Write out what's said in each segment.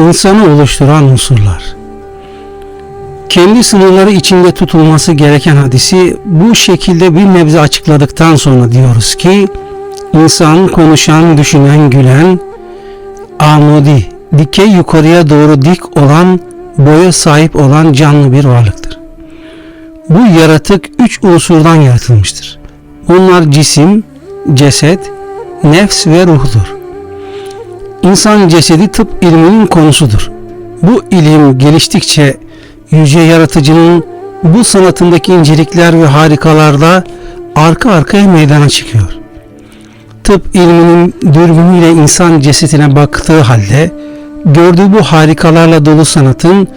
İnsanı oluşturan unsurlar. Kendi sınırları içinde tutulması gereken hadisi bu şekilde bir nebze açıkladıktan sonra diyoruz ki insan konuşan, düşünen, gülen, amudi, dikey yukarıya doğru dik olan, boya sahip olan canlı bir varlıktır. Bu yaratık üç unsurdan yaratılmıştır. Bunlar cisim, ceset, nefs ve ruhdur. İnsan cesedi tıp ilminin konusudur. Bu ilim geliştikçe yüce yaratıcının bu sanatındaki incelikler ve harikalarda arka arkaya meydana çıkıyor. Tıp ilminin dürbünüyle insan cesedine baktığı halde gördüğü bu harikalarla dolu sanatın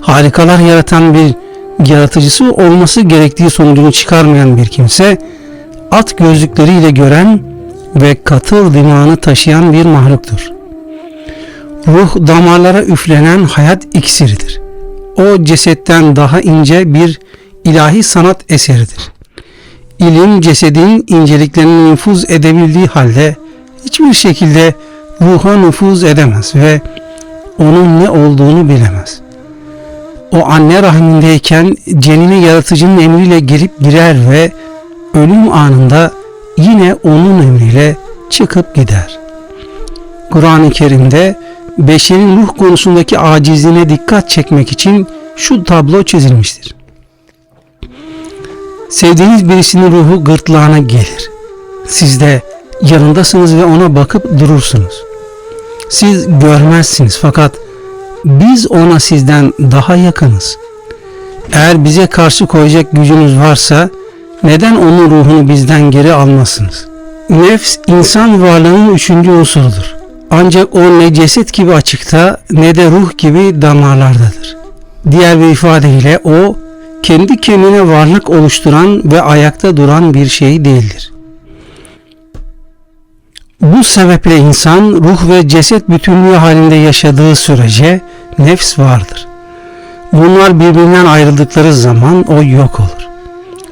harikalar yaratan bir yaratıcısı olması gerektiği sonucunu çıkarmayan bir kimse at gözlükleriyle gören ve katır dimağını taşıyan bir mahluktur. Ruh damarlara üflenen hayat iksiridir. O cesetten daha ince bir ilahi sanat eseridir. İlim cesedin inceliklerini nüfuz edebildiği halde hiçbir şekilde ruha nüfuz edemez ve onun ne olduğunu bilemez. O anne rahmindeyken cenine yaratıcının emriyle girip girer ve ölüm anında yine onun emriyle çıkıp gider. Kur'an-ı Kerim'de beşerin ruh konusundaki acizliğine dikkat çekmek için şu tablo çizilmiştir. Sevdiğiniz birisinin ruhu gırtlağına gelir. Siz de yanındasınız ve ona bakıp durursunuz. Siz görmezsiniz fakat biz ona sizden daha yakınız. Eğer bize karşı koyacak gücünüz varsa neden onun ruhunu bizden geri almasınız? Nefs insan varlığının üçüncü unsurudur. Ancak o ne ceset gibi açıkta ne de ruh gibi damarlardadır. Diğer bir ifadeyle o kendi kendine varlık oluşturan ve ayakta duran bir şey değildir. Bu sebeple insan ruh ve ceset bütünlüğü halinde yaşadığı sürece nefs vardır. Bunlar birbirinden ayrıldıkları zaman o yok olur.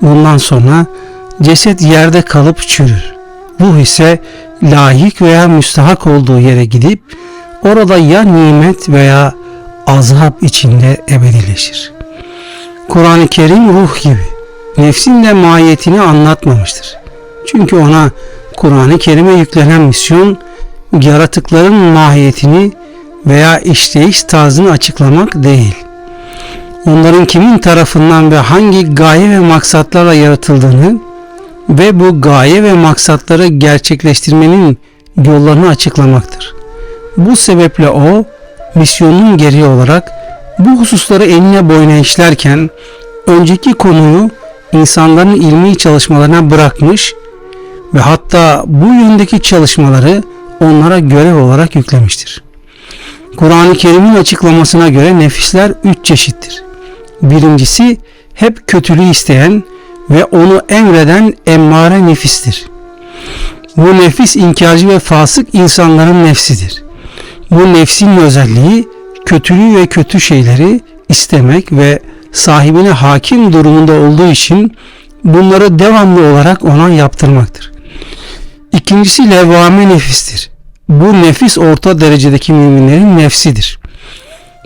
Bundan sonra ceset yerde kalıp çürür. Ruh ise layık veya müstahak olduğu yere gidip orada ya nimet veya azap içinde ebedileşir. Kur'an-ı Kerim ruh gibi nefsin de mahiyetini anlatmamıştır. Çünkü ona Kur'an-ı Kerim'e yüklenen misyon yaratıkların mahiyetini veya işleyiş tarzını açıklamak değil. Onların kimin tarafından ve hangi gaye ve maksatlarla yaratıldığını ve bu gaye ve maksatları gerçekleştirmenin yollarını açıklamaktır. Bu sebeple o misyonun gereği olarak bu hususları eline boyuna işlerken önceki konuyu insanların ilmi çalışmalarına bırakmış ve hatta bu yöndeki çalışmaları onlara görev olarak yüklemiştir. Kur'an-ı Kerim'in açıklamasına göre nefisler üç çeşittir. Birincisi hep kötülüğü isteyen ve onu emreden emmare nefistir. Bu nefis inkarcı ve fasık insanların nefsidir. Bu nefsin özelliği kötülüğü ve kötü şeyleri istemek ve sahibine hakim durumunda olduğu için bunları devamlı olarak ona yaptırmaktır. İkincisi levvame nefistir. Bu nefis orta derecedeki müminlerin nefsidir.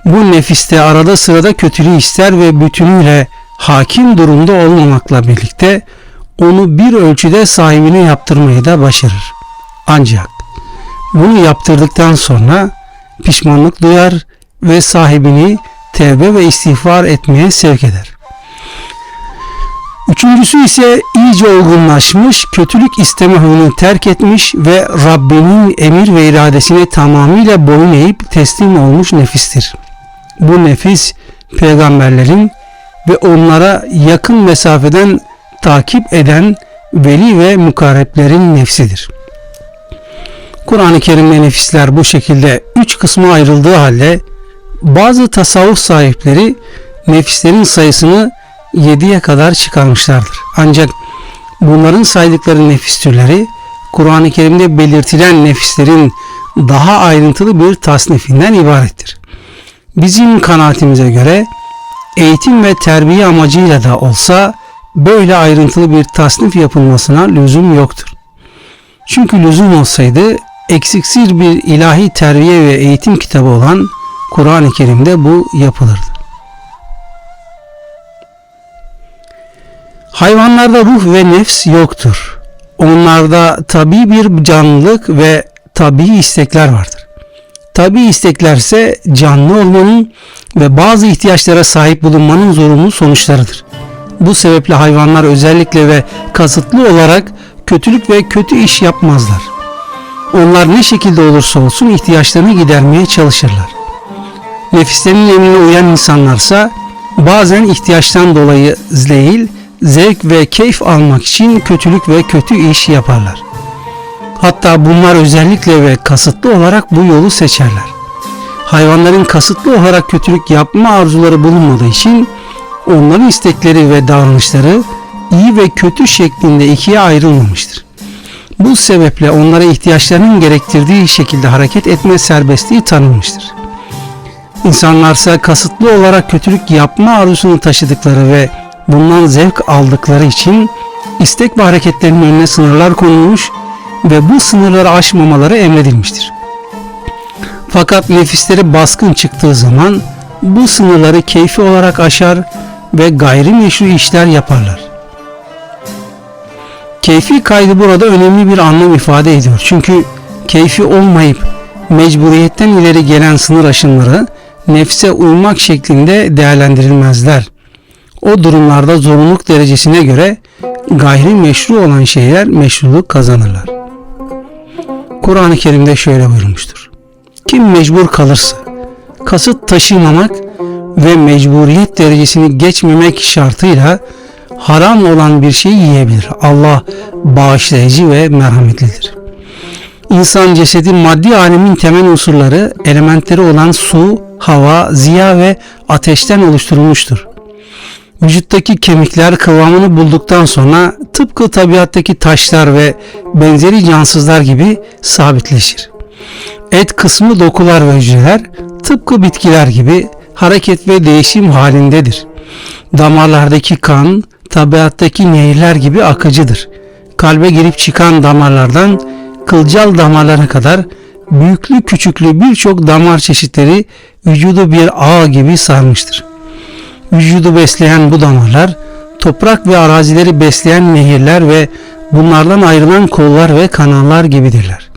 Bu nefiste arada sırada kötülüğü ister ve bütünüyle hakim durumda olmamakla birlikte onu bir ölçüde sahibine yaptırmayı da başarır. Ancak bunu yaptırdıktan sonra pişmanlık duyar ve sahibini tevbe ve istiğfar etmeye sevk eder. Üçüncüsü ise iyice olgunlaşmış, kötülük isteme huyunu terk etmiş ve Rabbinin emir ve iradesine tamamıyla boyun eğip teslim olmuş nefistir. Bu nefis peygamberlerin ve onlara yakın mesafeden takip eden veli ve mukarreplerin nefsidir. Kur'an-ı Kerim'de nefisler bu şekilde üç kısma ayrıldığı halde bazı tasavvuf sahipleri nefislerin sayısını 7'ye kadar çıkarmışlardır. Ancak bunların saydıkları nefis türleri Kur'an-ı Kerim'de belirtilen nefislerin daha ayrıntılı bir tasnifinden ibarettir. Bizim kanaatimize göre eğitim ve terbiye amacıyla da olsa böyle ayrıntılı bir tasnif yapılmasına lüzum yoktur. Çünkü lüzum olsaydı eksiksiz bir ilahi terbiye ve eğitim kitabı olan Kur'an-ı Kerim'de bu yapılırdı. Hayvanlarda ruh ve nefs yoktur. Onlarda tabi bir canlılık ve tabi istekler vardır. Tabi isteklerse canlı olmanın ve bazı ihtiyaçlara sahip bulunmanın zorunlu sonuçlarıdır. Bu sebeple hayvanlar özellikle ve kasıtlı olarak kötülük ve kötü iş yapmazlar. Onlar ne şekilde olursa olsun ihtiyaçlarını gidermeye çalışırlar. Nefislerinin emrine uyan insanlarsa bazen ihtiyaçtan dolayı değil, zevk ve keyif almak için kötülük ve kötü iş yaparlar. Hatta bunlar özellikle ve kasıtlı olarak bu yolu seçerler. Hayvanların kasıtlı olarak kötülük yapma arzuları bulunmadığı için onların istekleri ve davranışları iyi ve kötü şeklinde ikiye ayrılmamıştır. Bu sebeple onlara ihtiyaçlarının gerektirdiği şekilde hareket etme serbestliği tanınmıştır. İnsanlarsa kasıtlı olarak kötülük yapma arzusunu taşıdıkları ve bundan zevk aldıkları için istek ve hareketlerinin önüne sınırlar konulmuş ve bu sınırları aşmamaları emredilmiştir. Fakat nefisleri baskın çıktığı zaman bu sınırları keyfi olarak aşar ve gayrimeşru işler yaparlar. Keyfi kaydı burada önemli bir anlam ifade ediyor. Çünkü keyfi olmayıp mecburiyetten ileri gelen sınır aşımları nefse uymak şeklinde değerlendirilmezler. O durumlarda zorunluluk derecesine göre gayri meşru olan şeyler meşruluk kazanırlar. Kur'an-ı Kerim'de şöyle buyurmuştur. Kim mecbur kalırsa kasıt taşımamak ve mecburiyet derecesini geçmemek şartıyla haram olan bir şey yiyebilir. Allah bağışlayıcı ve merhametlidir. İnsan cesedi maddi alemin temel unsurları, elementleri olan su, hava, ziya ve ateşten oluşturulmuştur. Vücuttaki kemikler kıvamını bulduktan sonra tıpkı tabiattaki taşlar ve benzeri cansızlar gibi sabitleşir. Et kısmı dokular ve hücreler tıpkı bitkiler gibi hareket ve değişim halindedir. Damarlardaki kan tabiattaki nehirler gibi akıcıdır. Kalbe girip çıkan damarlardan kılcal damarlara kadar büyüklü küçüklü birçok damar çeşitleri vücudu bir ağ gibi sarmıştır. Vücudu besleyen bu damarlar toprak ve arazileri besleyen nehirler ve bunlardan ayrılan kollar ve kanallar gibidirler.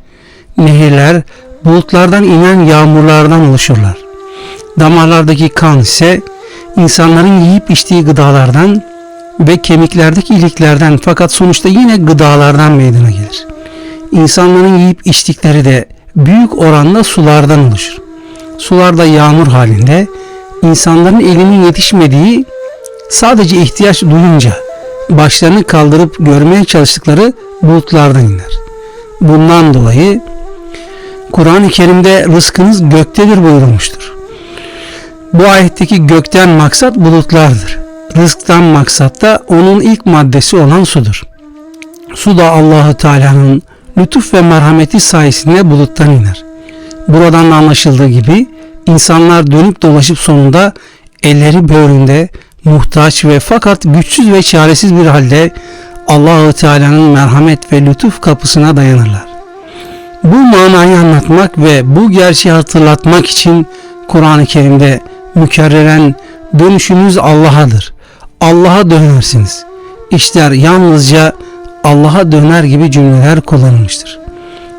Nehirler bulutlardan inen yağmurlardan oluşurlar. Damarlardaki kan ise insanların yiyip içtiği gıdalardan ve kemiklerdeki iliklerden fakat sonuçta yine gıdalardan meydana gelir. İnsanların yiyip içtikleri de büyük oranda sulardan oluşur. Sular da yağmur halinde insanların elinin yetişmediği sadece ihtiyaç duyunca başlarını kaldırıp görmeye çalıştıkları bulutlardan iner. Bundan dolayı Kur'an-ı Kerim'de rızkınız göktedir buyurulmuştur. Bu ayetteki gökten maksat bulutlardır. Rızktan maksat da onun ilk maddesi olan sudur. Su da Allahu Teala'nın lütuf ve merhameti sayesinde buluttan iner. Buradan da anlaşıldığı gibi insanlar dönüp dolaşıp sonunda elleri böğründe muhtaç ve fakat güçsüz ve çaresiz bir halde Allahu Teala'nın merhamet ve lütuf kapısına dayanırlar. Bu manayı anlatmak ve bu gerçeği hatırlatmak için Kur'an-ı Kerim'de mükerreren dönüşünüz Allah'adır. Allah'a dönersiniz. İşler yalnızca Allah'a döner gibi cümleler kullanılmıştır.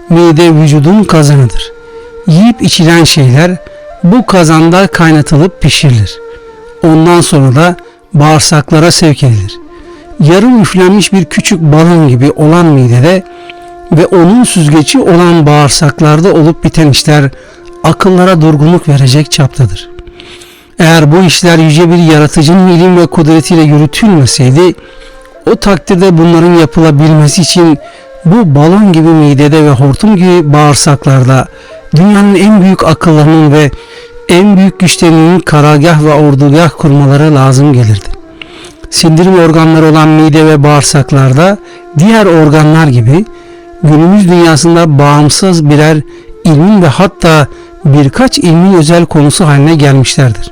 Mide vücudun kazanıdır. Yiyip içilen şeyler bu kazanda kaynatılıp pişirilir. Ondan sonra da bağırsaklara sevk edilir. Yarım üflenmiş bir küçük balon gibi olan midede ve onun süzgeci olan bağırsaklarda olup biten işler akıllara durgunluk verecek çaptadır. Eğer bu işler yüce bir yaratıcının ilim ve kudretiyle yürütülmeseydi, o takdirde bunların yapılabilmesi için bu balon gibi midede ve hortum gibi bağırsaklarda dünyanın en büyük akıllarının ve en büyük güçlerinin karargah ve ordugah kurmaları lazım gelirdi. Sindirim organları olan mide ve bağırsaklarda diğer organlar gibi günümüz dünyasında bağımsız birer ilmin ve hatta birkaç ilmin özel konusu haline gelmişlerdir.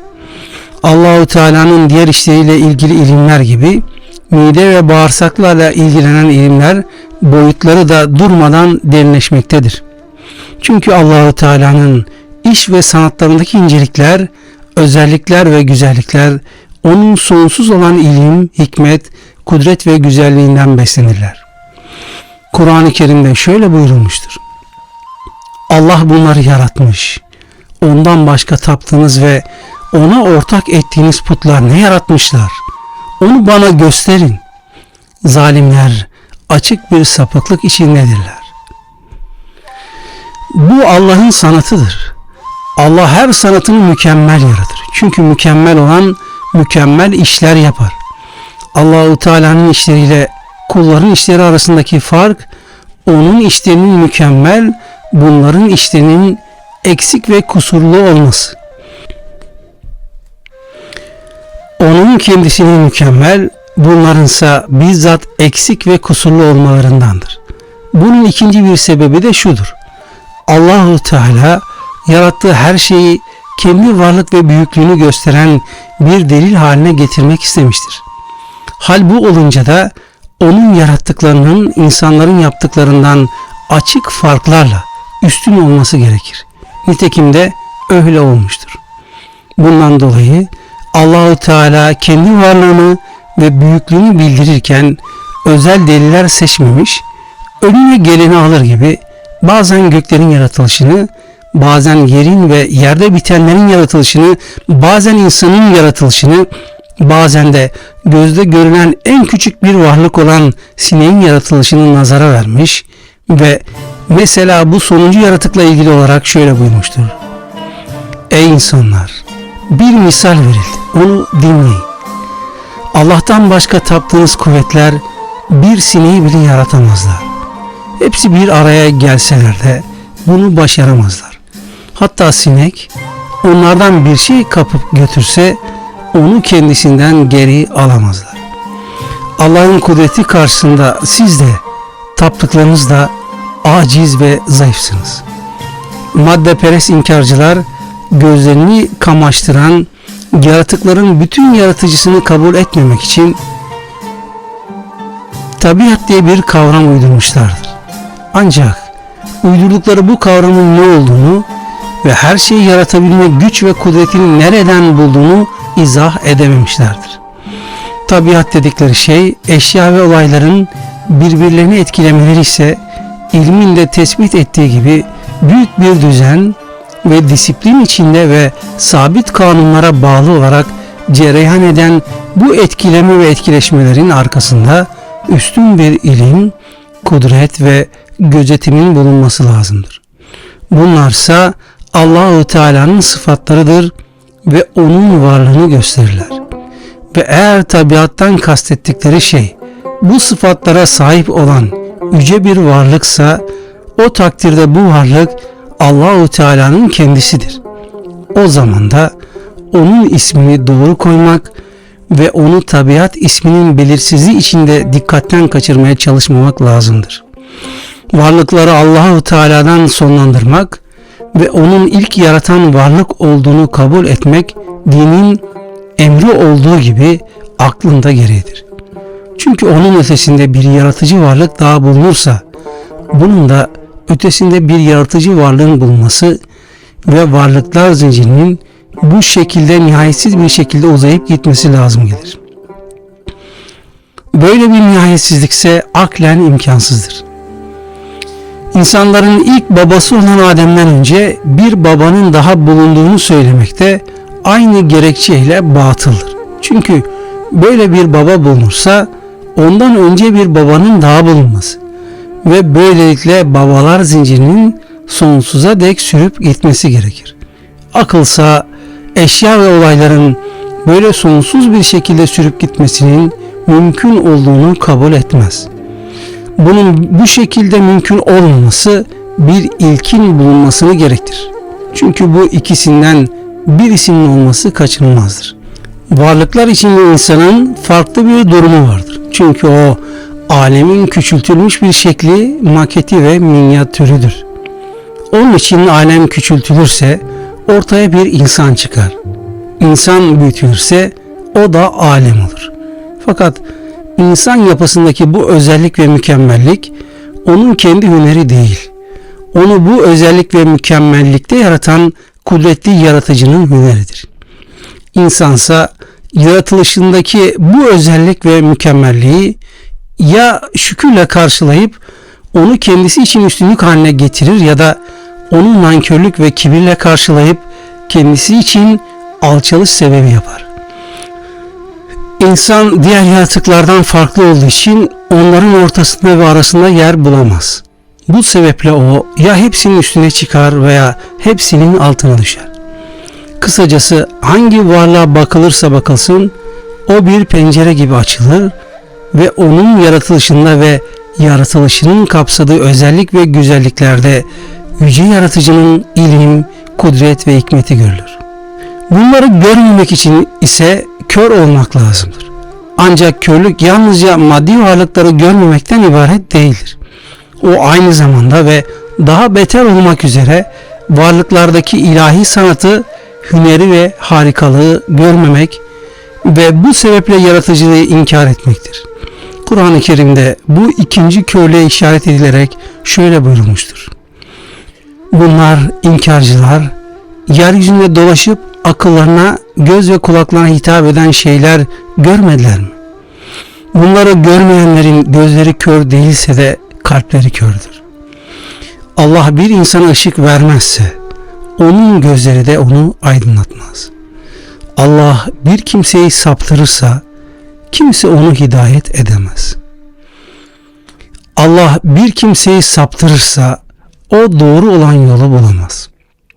Allahu Teala'nın diğer işleriyle ilgili ilimler gibi mide ve bağırsaklarla ilgilenen ilimler boyutları da durmadan derinleşmektedir. Çünkü Allahu Teala'nın iş ve sanatlarındaki incelikler, özellikler ve güzellikler onun sonsuz olan ilim, hikmet, kudret ve güzelliğinden beslenirler. Kur'an-ı Kerim'de şöyle buyurulmuştur. Allah bunları yaratmış. Ondan başka taptığınız ve ona ortak ettiğiniz putlar ne yaratmışlar? Onu bana gösterin. Zalimler açık bir sapıklık içindedirler. Bu Allah'ın sanatıdır. Allah her sanatını mükemmel yaratır. Çünkü mükemmel olan mükemmel işler yapar. Allahu Teala'nın işleriyle kulların işleri arasındaki fark onun işlerinin mükemmel, bunların işlerinin eksik ve kusurlu olması. Onun kendisinin mükemmel, bunlarınsa bizzat eksik ve kusurlu olmalarındandır. Bunun ikinci bir sebebi de şudur. Allahu Teala yarattığı her şeyi kendi varlık ve büyüklüğünü gösteren bir delil haline getirmek istemiştir. Hal bu olunca da onun yarattıklarının insanların yaptıklarından açık farklarla üstün olması gerekir. Nitekim de öyle olmuştur. Bundan dolayı Allahu Teala kendi varlığını ve büyüklüğünü bildirirken özel deliller seçmemiş, önüne geleni alır gibi bazen göklerin yaratılışını, bazen yerin ve yerde bitenlerin yaratılışını, bazen insanın yaratılışını, bazen de gözde görünen en küçük bir varlık olan sineğin yaratılışını nazara vermiş ve mesela bu sonuncu yaratıkla ilgili olarak şöyle buyurmuştur. Ey insanlar! Bir misal verildi. Onu dinleyin. Allah'tan başka taptığınız kuvvetler bir sineği bile yaratamazlar. Hepsi bir araya gelseler de bunu başaramazlar. Hatta sinek onlardan bir şey kapıp götürse onu kendisinden geri alamazlar. Allah'ın kudreti karşısında siz de taptıklarınız da aciz ve zayıfsınız. Maddeperest inkarcılar gözlerini kamaştıran yaratıkların bütün yaratıcısını kabul etmemek için tabiat diye bir kavram uydurmuşlardır. Ancak uydurdukları bu kavramın ne olduğunu ve her şeyi yaratabilme güç ve kudretini nereden bulduğunu izah edememişlerdir. Tabiat dedikleri şey eşya ve olayların birbirlerini etkilemeleri ise ilmin de tespit ettiği gibi büyük bir düzen ve disiplin içinde ve sabit kanunlara bağlı olarak cereyan eden bu etkileme ve etkileşmelerin arkasında üstün bir ilim, kudret ve gözetimin bulunması lazımdır. Bunlarsa Allahu Teala'nın sıfatlarıdır ve onun varlığını gösterirler. Ve eğer tabiattan kastettikleri şey bu sıfatlara sahip olan yüce bir varlıksa o takdirde bu varlık Allahu Teala'nın kendisidir. O zaman da onun ismini doğru koymak ve onu tabiat isminin belirsizliği içinde dikkatten kaçırmaya çalışmamak lazımdır. Varlıkları Allahu Teala'dan sonlandırmak ve onun ilk yaratan varlık olduğunu kabul etmek dinin emri olduğu gibi aklında gereğidir. Çünkü onun ötesinde bir yaratıcı varlık daha bulunursa bunun da ötesinde bir yaratıcı varlığın bulunması ve varlıklar zincirinin bu şekilde nihayetsiz bir şekilde uzayıp gitmesi lazım gelir. Böyle bir nihayetsizlikse aklen imkansızdır. İnsanların ilk babası olan Adem'den önce bir babanın daha bulunduğunu söylemekte aynı gerekçeyle batıldır. Çünkü böyle bir baba bulunursa ondan önce bir babanın daha bulunması ve böylelikle babalar zincirinin sonsuza dek sürüp gitmesi gerekir. Akılsa eşya ve olayların böyle sonsuz bir şekilde sürüp gitmesinin mümkün olduğunu kabul etmez. Bunun bu şekilde mümkün olmaması bir ilkin bulunmasını gerektir. Çünkü bu ikisinden birisinin olması kaçınılmazdır. Varlıklar içinde insanın farklı bir durumu vardır. Çünkü o alemin küçültülmüş bir şekli, maketi ve minyatürüdür. Onun için alem küçültülürse ortaya bir insan çıkar. İnsan büyütülürse o da alem olur. Fakat insan yapısındaki bu özellik ve mükemmellik onun kendi hüneri değil. Onu bu özellik ve mükemmellikte yaratan kudretli yaratıcının hüneridir. İnsansa yaratılışındaki bu özellik ve mükemmelliği ya şükürle karşılayıp onu kendisi için üstünlük haline getirir ya da onu nankörlük ve kibirle karşılayıp kendisi için alçalış sebebi yapar. İnsan diğer yaratıklardan farklı olduğu için onların ortasında ve arasında yer bulamaz. Bu sebeple o ya hepsinin üstüne çıkar veya hepsinin altına düşer. Kısacası hangi varlığa bakılırsa bakılsın o bir pencere gibi açılır ve onun yaratılışında ve yaratılışının kapsadığı özellik ve güzelliklerde yüce yaratıcının ilim, kudret ve hikmeti görülür. Bunları görmemek için ise kör olmak lazımdır. Ancak körlük yalnızca maddi varlıkları görmemekten ibaret değildir. O aynı zamanda ve daha beter olmak üzere varlıklardaki ilahi sanatı, hüneri ve harikalığı görmemek ve bu sebeple yaratıcılığı inkar etmektir. Kur'an-ı Kerim'de bu ikinci körlüğe işaret edilerek şöyle buyurulmuştur. Bunlar inkarcılar, yeryüzünde dolaşıp akıllarına, göz ve kulaklarına hitap eden şeyler görmediler mi? Bunları görmeyenlerin gözleri kör değilse de kalpleri kördür. Allah bir insana ışık vermezse onun gözleri de onu aydınlatmaz. Allah bir kimseyi saptırırsa kimse onu hidayet edemez. Allah bir kimseyi saptırırsa o doğru olan yolu bulamaz.